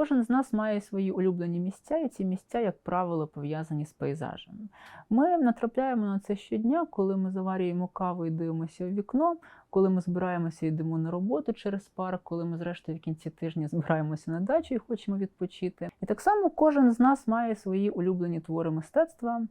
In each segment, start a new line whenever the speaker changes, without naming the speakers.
Кожен з нас має свої улюблені місця, і ці місця, як правило, пов'язані з пейзажем. Ми натрапляємо на це щодня, коли ми заварюємо каву і дивимося у вікно, коли ми збираємося і йдемо на роботу через парк, коли ми, зрештою, в кінці тижня збираємося на дачу і хочемо відпочити. І так само кожен з нас має свої улюблені твори мистецтва.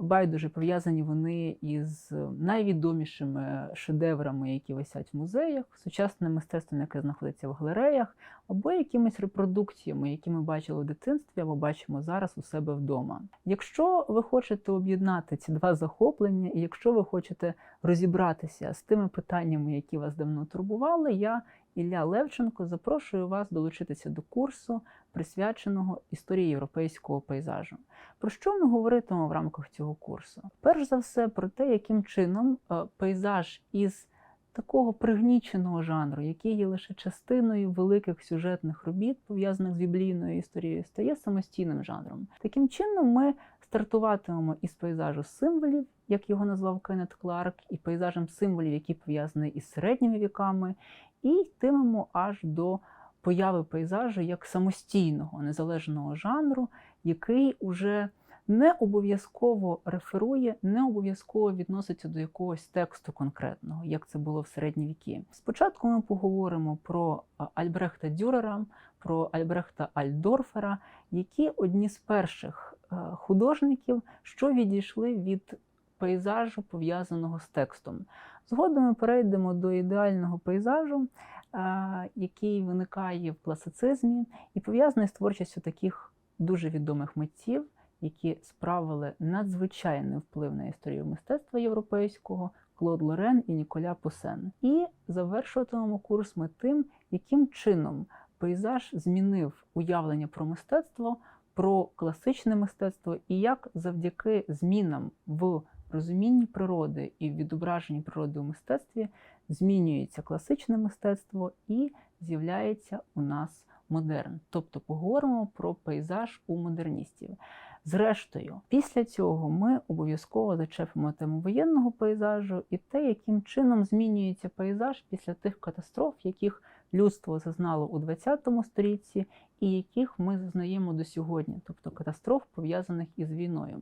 Байдуже пов'язані вони із найвідомішими шедеврами, які висять в музеях, сучасним мистецтвом, яке знаходиться в галереях, або якимись репродукціями, які ми бачили в дитинстві, або бачимо зараз у себе вдома. Якщо ви хочете об'єднати ці два захоплення, і якщо ви хочете розібратися з тими питаннями, які вас давно турбували, я, Ілля Левченко, запрошую вас долучитися до курсу, присвяченого історії європейського пейзажу. Про що ми говоритимемо в рамках цього курсу? Перш за все, про те, яким чином е, пейзаж із такого пригніченого жанру, який є лише частиною великих сюжетних робіт, пов'язаних з біблійною історією, стає самостійним жанром. Таким чином, ми стартуватимемо із пейзажу символів, як його назвав Кеннет Кларк, і пейзажем символів, які пов'язані із середніми віками, і йтимемо аж до появи пейзажу як самостійного незалежного жанру, який уже не обов'язково реферує, не обов'язково відноситься до якогось тексту конкретного, як це було в середні віки. Спочатку ми поговоримо про Альбрехта Дюрера, про Альбрехта Альдорфера, які одні з перших е, художників, що відійшли від пейзажу, пов'язаного з текстом. Згодом ми перейдемо до ідеального пейзажу, е, який виникає в класицизмі і пов'язаний з творчістю таких дуже відомих митців, які справили надзвичайний вплив на історію мистецтва європейського. Клод Лорен і Ніколя Пусен. І завершуватимемо курс ми тим, яким чином пейзаж змінив уявлення про мистецтво, про класичне мистецтво, і як завдяки змінам в розумінні природи і в відображенні природи у мистецтві змінюється класичне мистецтво і з'являється у нас модерн. Тобто поговоримо про пейзаж у модерністів. Зрештою, після цього ми обов'язково зачепимо тему воєнного пейзажу і те, яким чином змінюється пейзаж після тих катастроф, яких людство зазнало у ХХ столітті, і яких ми зазнаємо до сьогодні, тобто катастроф, пов'язаних із війною.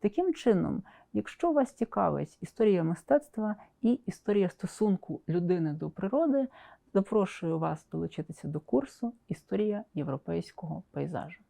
Таким чином, якщо вас цікавить історія мистецтва і історія стосунку людини до природи, запрошую вас долучитися до курсу Історія європейського пейзажу.